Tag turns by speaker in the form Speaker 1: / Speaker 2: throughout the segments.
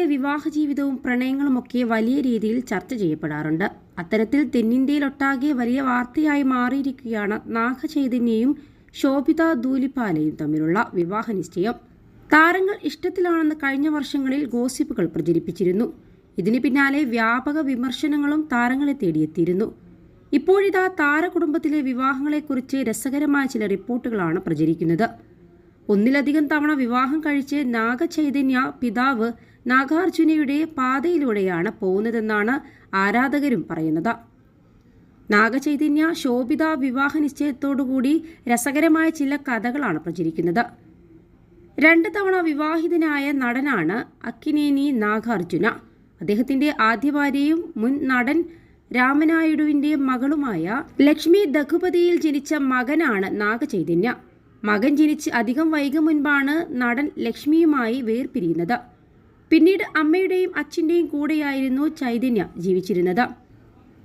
Speaker 1: നാഗയുടെ വിവാഹ ജീവിതവും പ്രണയങ്ങളുമൊക്കെ വലിയ രീതിയിൽ ചർച്ച ചെയ്യപ്പെടാറുണ്ട്. അത്തരത്തിൽ തെന്നിന്ത്യയിലൊട്ടാകെ വലിയ വാർത്തയായി മാറിയിരിക്കുകയാണ് നാഗചൈതന്യയും ശോഭിത ദൂലിപാലയും തമ്മിലുള്ള വിവാഹ നിശ്ചയം താരങ്ങൾ ഇഷ്ടത്തിലാണെന്ന് കഴിഞ്ഞ വർഷങ്ങളിൽ ഗോസിപ്പുകൾ പ്രചരിപ്പിച്ചിരുന്നു. ഇതിന് പിന്നാലെ വ്യാപക വിമർശനങ്ങളും താരങ്ങളെ തേടിയെത്തിയിരുന്നു. ഇപ്പോഴിതാ താരകുടുംബത്തിലെ വിവാഹങ്ങളെക്കുറിച്ച് രസകരമായ ചില റിപ്പോർട്ടുകളാണ് പ്രചരിക്കുന്നത്. ഒന്നിലധികം തവണ വിവാഹം കഴിച്ച് നാഗചൈതന്യ പിതാവ് നാഗാർജുനയുടെ പാതയിലൂടെയാണ് പോകുന്നതെന്നാണ് ആരാധകരും പറയുന്നത്. നാഗചൈതന്യ ശോഭിത വിവാഹ നിശ്ചയത്തോടുകൂടി രസകരമായ ചില കഥകളാണ് പ്രചരിക്കുന്നത്. രണ്ട് തവണ വിവാഹിതനായ നടനാണ് അക്കിനേനി നാഗാർജുന. അദ്ദേഹത്തിന്റെ ആദ്യ ഭാര്യയും മുൻ നടൻ രാമനായിഡുവിന്റെ മകളുമായ ലക്ഷ്മി ദഘുപതിയിൽ ജനിച്ച മകനാണ് നാഗചൈതന്യ. മകൻ ജനിച്ച് അധികം വൈകും മുൻപാണ് നടൻ ലക്ഷ്മിയുമായി വേർപിരിയുന്നത്. പിന്നീട് അമ്മയുടെയും അച്ഛന്റെയും കൂടെയായിരുന്നു ചൈതന്യ ജീവിച്ചിരുന്നത്.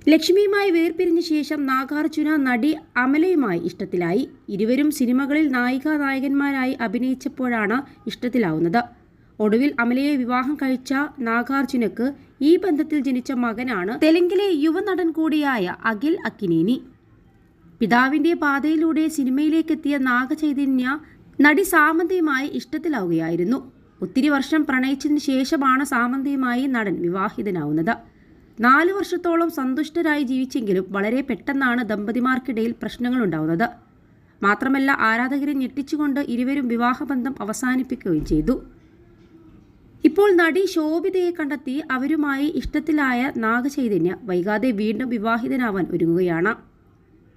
Speaker 1: ലക്ഷ്മിയുമായി വേർപിരിഞ്ഞ ശേഷം നാഗാർജുന നടി അമലയുമായി ഇഷ്ടത്തിലായി. ഇരുവരും സിനിമകളിൽ നായിക നായകന്മാരായി അഭിനയിച്ചപ്പോഴാണ് ഇഷ്ടത്തിലാവുന്നത്. ഒടുവിൽ അമലയെ വിവാഹം കഴിച്ച നാഗാർജുനക്ക് ഈ ബന്ധത്തിൽ ജനിച്ച മകനാണ് തെലുങ്കിലെ യുവനടൻ കൂടിയായ അഖിൽ അക്കിനേനി. പിതാവിന്റെ പാതയിലൂടെ സിനിമയിലേക്കെത്തിയ നാഗചൈതന്യ നടി സാമന്തയുമായി ഇഷ്ടത്തിലാവുകയായിരുന്നു. ഒത്തിരി വർഷം പ്രണയിച്ചതിന് ശേഷമാണ് സാമന്തിയുമായി നടൻ വിവാഹിതനാവുന്നത്. നാലു വർഷത്തോളം സന്തുഷ്ടരായി ജീവിച്ചെങ്കിലും വളരെ പെട്ടെന്നാണ് ദമ്പതിമാർക്കിടയിൽ പ്രശ്നങ്ങളുണ്ടാവുന്നത്. മാത്രമല്ല ആരാധകരെ ഞെട്ടിച്ചുകൊണ്ട് ഇരുവരും വിവാഹബന്ധം അവസാനിപ്പിക്കുകയും ചെയ്തു. ഇപ്പോൾ നടി ശോഭിതയെ കണ്ടെത്തി അവരുമായി ഇഷ്ടത്തിലായ നാഗചൈതന്യ വൈകാതെ വീണ്ടും വിവാഹിതനാവാൻ ഒരുങ്ങുകയാണ്.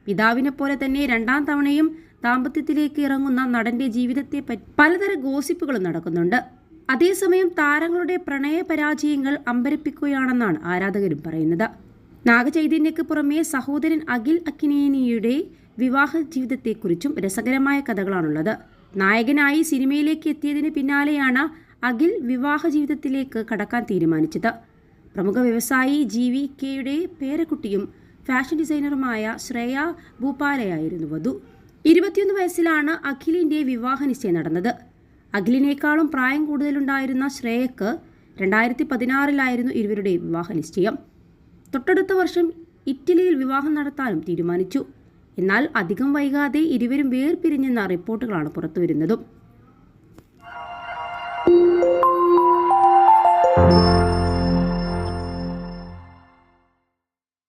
Speaker 1: പിതാവിനെ പോലെ തന്നെ രണ്ടാം തവണയും ദാമ്പത്യത്തിലേക്ക് ഇറങ്ങുന്ന നടന്റെ ജീവിതത്തെ പറ്റി പലതര ഗോസിപ്പുകളും നടക്കുന്നുണ്ട്. അതേസമയം താരങ്ങളുടെ പ്രണയ പരാജയങ്ങൾ അമ്പരപ്പിക്കുകയാണെന്നാണ് ആരാധകരും പറയുന്നത്. നാഗചൈതന്യക്ക് പുറമെ സഹോദരൻ അഖിൽ അക്കിനേനിയുടെ വിവാഹ ജീവിതത്തെക്കുറിച്ചും രസകരമായ കഥകളാണുള്ളത്. നായകനായി സിനിമയിലേക്ക് എത്തിയതിന് പിന്നാലെയാണ് അഖിൽ വിവാഹ ജീവിതത്തിലേക്ക് കടക്കാൻ തീരുമാനിച്ചത്. പ്രമുഖ വ്യവസായി ജി വി കെയുടെ പേരക്കുട്ടിയും ഫാഷൻ ഡിസൈനറുമായ ശ്രേയ ഭൂപാലയായിരുന്നു വധു. ഇരുപത്തിയൊന്ന് വയസ്സിലാണ് അഖിലിന്റെ വിവാഹ നിശ്ചയം നടന്നത്. അഖിലിനേക്കാളും പ്രായം കൂടുതലുണ്ടായിരുന്ന ശ്രേയക്ക് രണ്ടായിരത്തി പതിനാറിലായിരുന്നു ഇരുവരുടെയും വിവാഹ നിശ്ചയം തൊട്ടടുത്ത വർഷം ഇറ്റലിയിൽ വിവാഹം നടത്താനും തീരുമാനിച്ചു. എന്നാൽ അധികം വൈകാതെ ഇരുവരും വേർപിരിഞ്ഞെന്ന റിപ്പോർട്ടുകളാണ് പുറത്തുവരുന്നതും.